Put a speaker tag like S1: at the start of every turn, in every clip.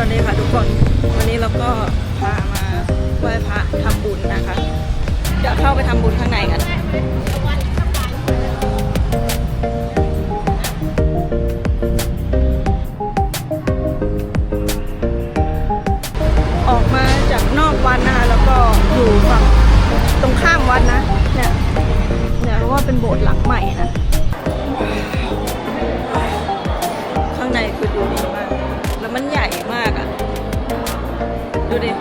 S1: วัสดีค่ะทุกคน วันนี้เราก็พามาไหว้พระทำบุญนะคะเดี๋ยวเข้าไปทำบุญข้างในกันออกมาจากนอกวัดนะคะแล้วก็อยู่ฝั่งตรงข้ามวัดนะเนี่ยเนี่ยเพราะว่าเป็นโบสถ์หลังใหม่นะ ข้างในคือดูดี ดูดิ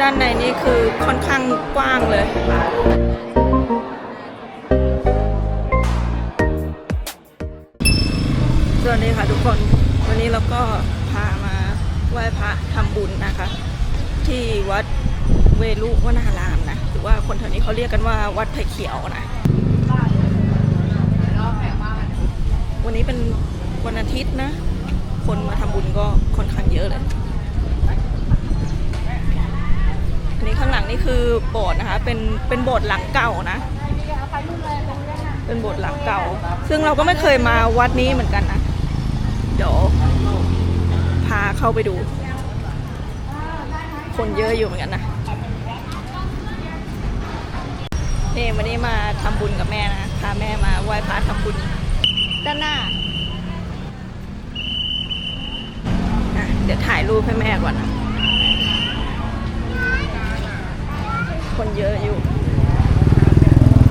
S1: ด้านในนี่คือค่อนข้างกว้างเลยสวัสดีค่ะทุกคน วันนี้เราก็พามาไหว้พระทำบุญนะคะ ที่วัดเวลุวนารามนะหรือว่าคนแถวนี้เขาเรียกกันว่าวัดไผ่เขียวนะ วันนี้เป็นวันอาทิตย์นะ คนมาทำบุญก็ค่อนข้างเยอะเลยอันนี้ข้างหลังนี่คือโบสถ์นะคะ เป็นเป็นโบสถ์หลังเก่านะ เป็นโบสถ์หลังเก่า ซึ่งเราก็ไม่เคยมาวัดนี้เหมือนกันนะ เดี๋ยวพาเข้าไปดู คนเยอะอยู่เหมือนกันนะนี่วันนี้มาทำบุญกับแม่นะพาแม่มาไหว้พระทำบุญด้านหน้าเดี๋ยวถ่ายรูปให้แม่ก่อนนะคนเยอะอยู่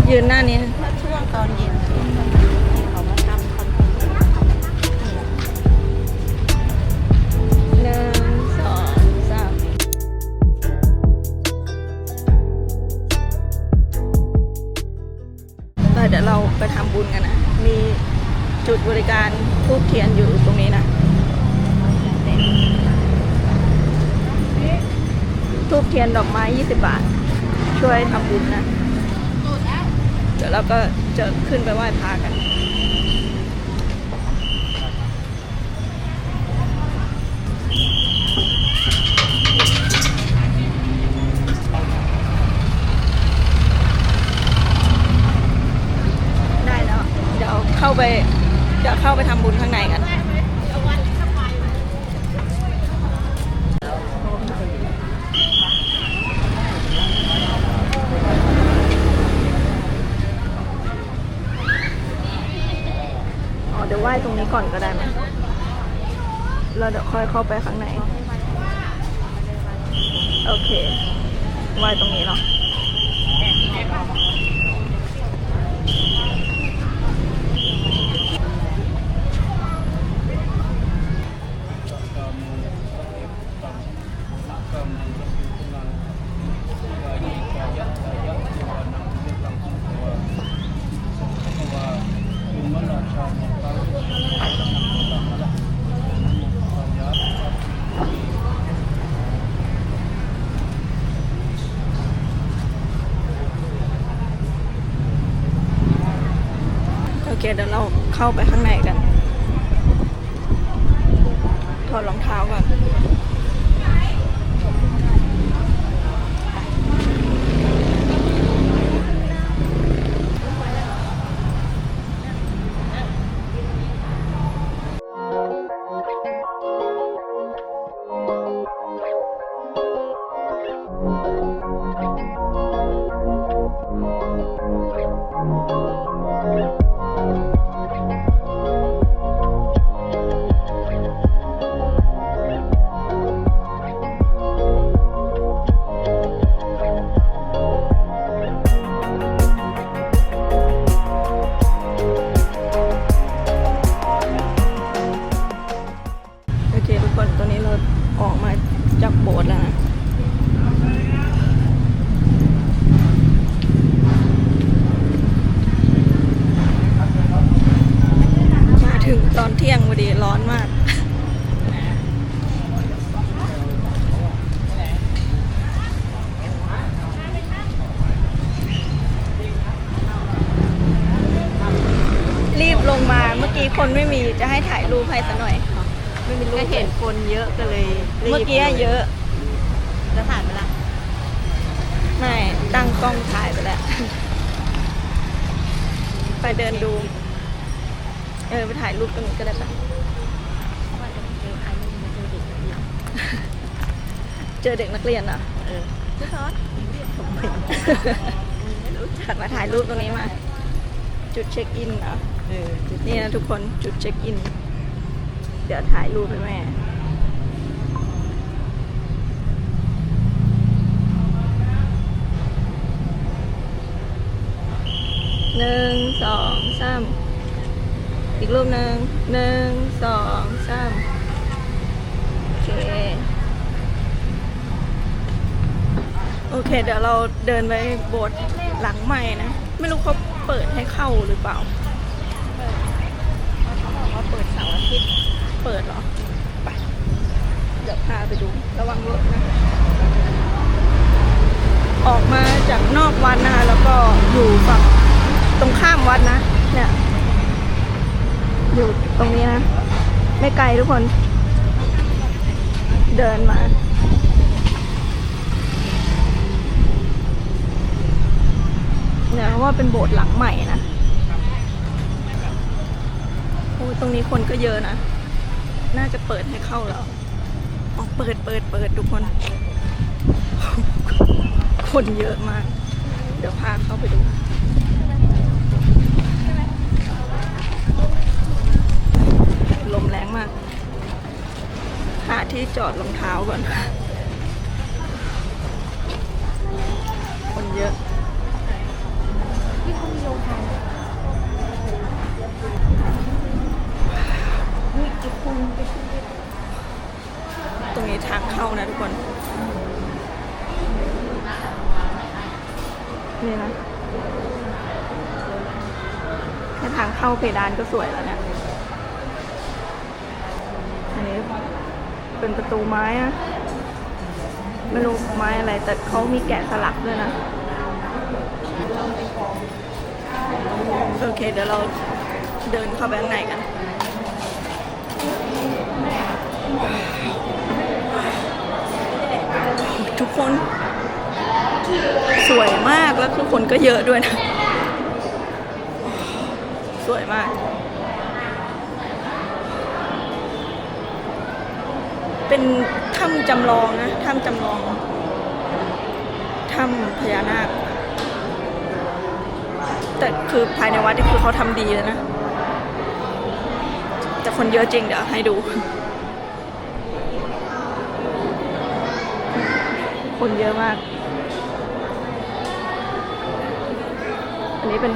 S1: ยืนหน้านี้
S2: ถ้าช่วงต
S1: ดี๋ยวเราก็จะขึ้นไปไหว้พระกันได้แล้วเดี๋ยวเข้าไปเดี๋ยวเข้าไปทำบุญข้างในกัน อ๋อ เดี๋ยวไหว้ ตรงนี้ก่อนก็ได้ไหมเราเดี๋ยวค่อยเข้าไปข้างใน โอเคไหว้ตรงนี้เนาะ ดี๋ยวเราเข้าไปข้างในกัน ถอดรองเท้าก่อน ให้ถ่ายรูปให้ซะหน่อยไม่มีรู
S2: ก็
S1: ป
S2: เห็นคนเยอะก็เลยรีบ
S1: เมื่อกี้เยอะ
S2: จะถ่ายไปละ
S1: ไม่ตั้งกล้องถ่ายไปแล้วไปเดินดู เออไปถ่ายรูปตรงนี้ก็ได้ปะ
S2: ว่าจะเจอใครไม่รู้เจอเด็กแบบนี้
S1: เจอเด็กนักเรียนอะ
S2: เออพี่ซอสเรียกผมไม่รู้จัก
S1: มาถ่ายรูปตรงนี้มา จุดเช็คอินเหรอ
S2: เออ
S1: นี่นะทุกคนจุดเช็คอิน เดี๋ยวถ่ายรูปให้แม่หนึ่งสองสามอีกรูปหนึ่งหนึ่งสองสามโอเค โอเค เดี๋ยวเราเดินไปโบสถ์หลังใหม่นะ ไม่รู้เขาเปิดให้เข้าหรือเปล่า
S2: เขาบอกว่าเปิดเสาร์อาทิตย์
S1: เปิดเหรอ ไป เดี๋ยวพาไปดู ระวังรถนะ ออกมาจากนอกวัดนะคะ แล้วก็อยู่ฝั่งตรงข้ามวัดนะ เนี่ย อยู่ตรงนี้นะ ไม่ไกลทุกคน เดินมาเนี่ยเพราะว่าเป็นโบสถ์หลังใหม่นะ โอ้ยตรงนี้คนก็เยอะนะ น่าจะเปิดให้เข้าแล้วอ๋อเปิดเปิดเปิดทุกคน คนเยอะมาก เดี๋ยวพาเข้าไปดูลมแรงมาก หาที่จอดรองเท้าก่อน นี่
S2: นะ
S1: แค่ทางเข้าเพดานก็สวยแล้วเนี่ย อันนี้เป็นประตูไม้อะไม่รู้ไม้อะไร แต่เขามีแกะสลักด้วยนะ โอเค เดี๋ยวเราเดินเข้าไปข้างในกันทุกคน สวยมากแล้วคือคนก็เยอะด้วยนะ สวยมาก เป็นถ้ำจำลองนะถ้ำจำลองถ้ำพญานาค แต่คือภายในวัดนี่คือเขาทำดีเลยนะ แต่คนเยอะจริงเดี๋ยวให้ดู คนเยอะมาก นนี้เป็น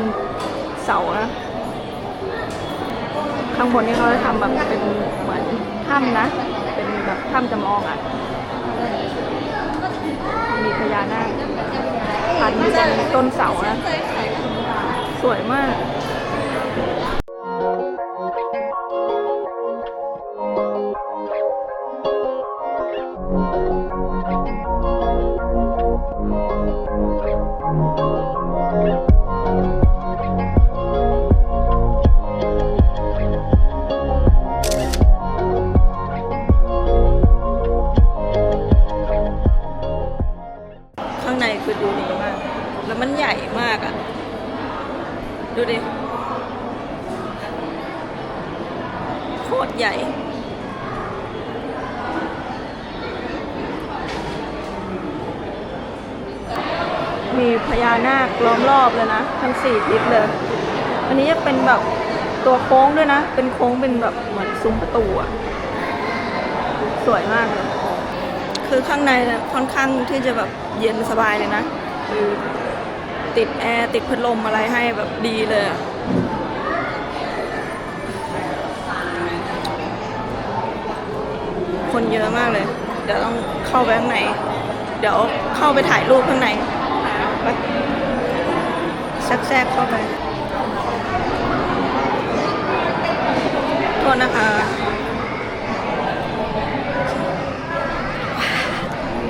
S1: เสานะข้างบนนี่เขาจะทำแบบเป็นเหมือนถ้ำนะ เป็นแบบถ้ำจำลองอะ มีพญานาคพันอยู่บนต้นเสานะ สวยมาก มีพญานาคล้อมรอบเลยนะ ทั้งสี่ทิศเลย อันนี้จะเป็นแบบตัวโค้งด้วยนะ เป็นโค้งเป็นแบบเหมือนซุ้มประตูอะสวยมากเลย คือข้างในนี่ยค่อนข้างที่จะแบบเย็นสบายเลยนะ ติดแอร์ติดพัดลมอะไรให้แบบดีเลยอะ คนเยอะมากเลย เดี๋ยวต้องเข้าไปข้างใน เดี๋ยวเข้าไปถ่ายรูปข้างในไปแทรกๆเข้าไปโทษนะคะ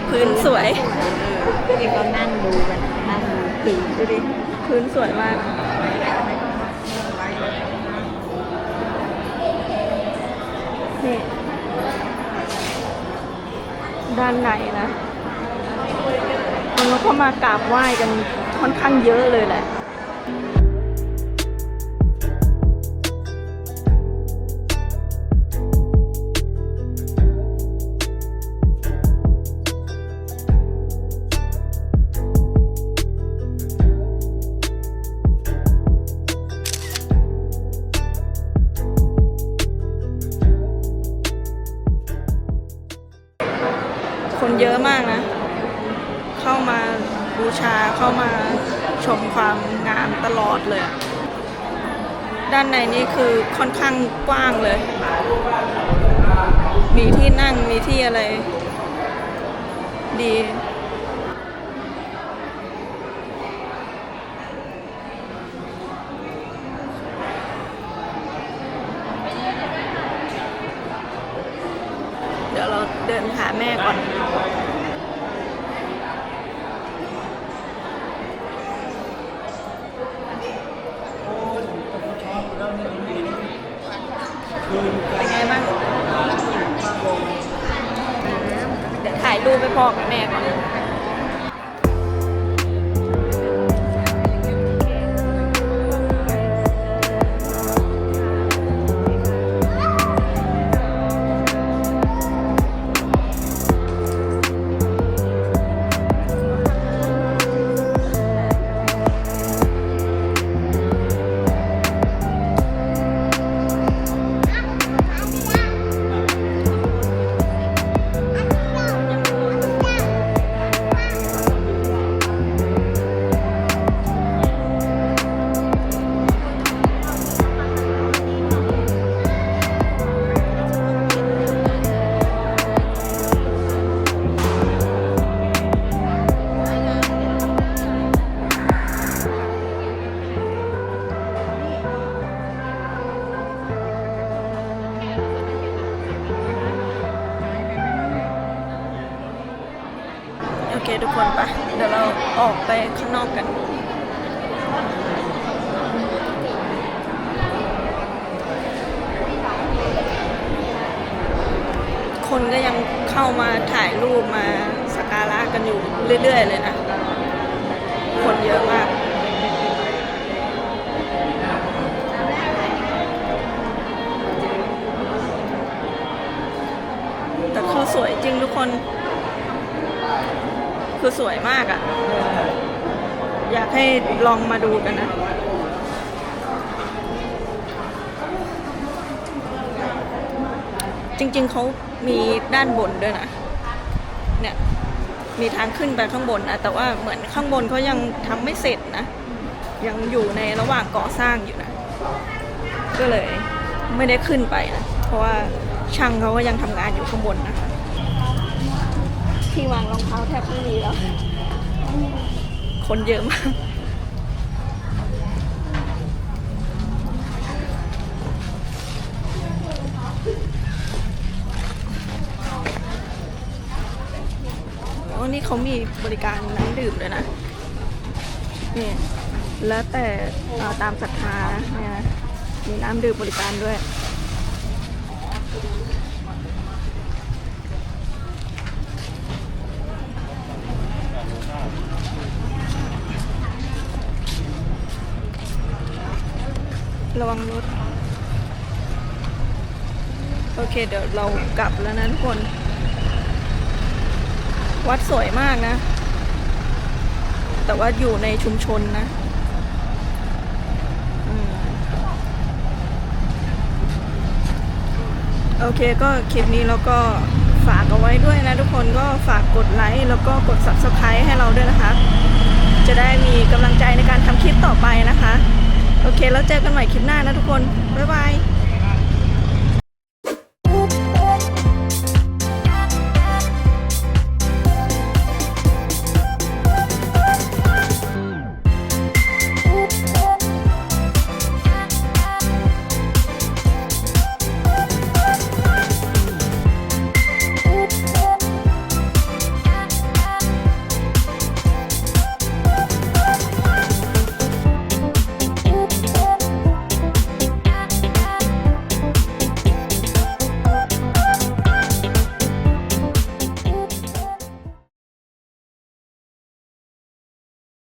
S1: พื้นสวย
S2: ที่เขานั่งดูกันนั่งดูปี
S1: ดูดิพื้นสวยมาก ด้านในนะคนก็มากราบไหว้กันค่อนข้างเยอะเลยแหละ เยอะมากนะ เข้ามาบูชาเข้ามาชมความงามตลอดเลย ด้านในนี่คือค่อนข้างกว้างเลย มีที่นั่งมีที่อะไร ดีเดี๋ยวเราเดินหาแม่ก่อน ทุกคนปะเดี๋ยวเราออกไปข้างนอกกัน คนก็ยังเข้ามาถ่ายรูปมาสักการะกันอยู่เรื่อย ๆ เลยนะ คนเยอะมากแต่คือสวยจริงทุกคน คือสวยมากอะ่ะ อยากให้ลองมาดูกันนะ จริงๆเขามีด้านบนด้วยนะ เนี่ย มีทางขึ้นไปข้างบนนะแต่ว่าเหมือนข้างบนเขายังทำไม่เสร็จนะ ยังอยู่ในระหว่างก่อสร้างอยู่นะ ก็เลยไม่ได้ขึ้นไปนะ เพราะว่าช่างเขาก็ยังทำงานอยู่ข้างบนนะคะ ที่วางรองเท้าแทบไม่มีแล้ว คนเยอะมากโอ้นี่เขามีบริการน้ำดื่มด้วยนะ นี่ แล้วแต่ตามศรัทธาเนี่ยมีน้ำดื่มบริการด้วย ระวังรถ โอเค เดี๋ยวเรากลับแล้วนะทุกคน วัดสวยมากนะ แต่ว่าอยู่ในชุมชนนะอโอเคก็คลิปนี้เราก็ ฝากเอาไว้ด้วยนะทุกคนก็ฝากกดไลค์แล้วก็กด subscribe ให้เราด้วยนะคะ จะได้มีกำลังใจในการทำคลิปต่อไปนะคะ โอเค แล้วเจอกันใหม่คลิปหน้านะทุกคน บ๊ายบาย